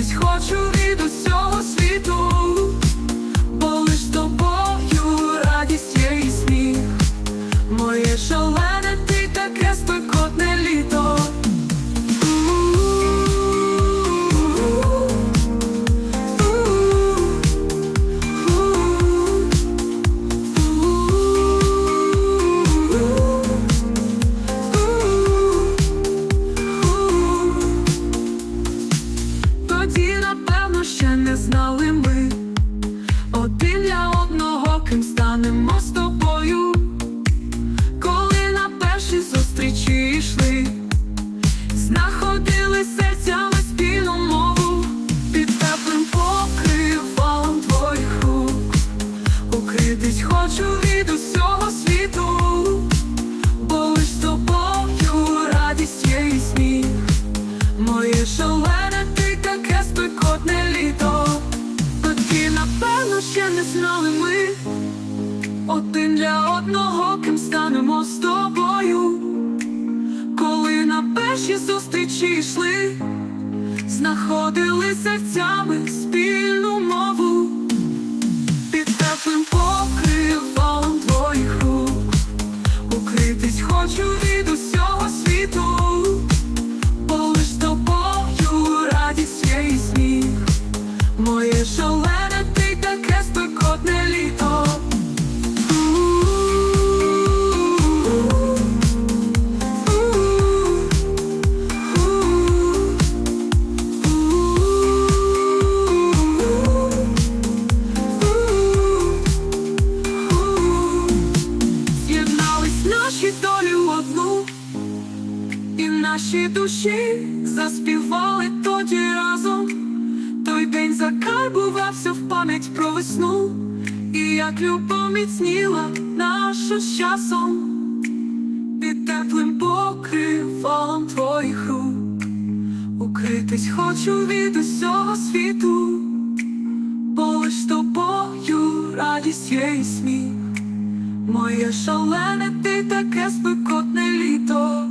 Укритись хочу від усього світу, бо лиш тобою радість є і сміх. Моє шалене знали ми для ким станемо з тобою. Коли на перші зустрічі йшли, знаходили серцями спільну мову під теплим покривалом твоїх рук. Укритись хочу від З'єднались наші одну, і наші душі заспівали тоді разом. Той день закарбувався в пам'ять про весну, і як любов міцніла наша з часом під теплим покривалом твоїх рук. Укритись хочу від усього світу, бо лиш тобою радість є і сміх. Моє шалене ти таке спекотне літо.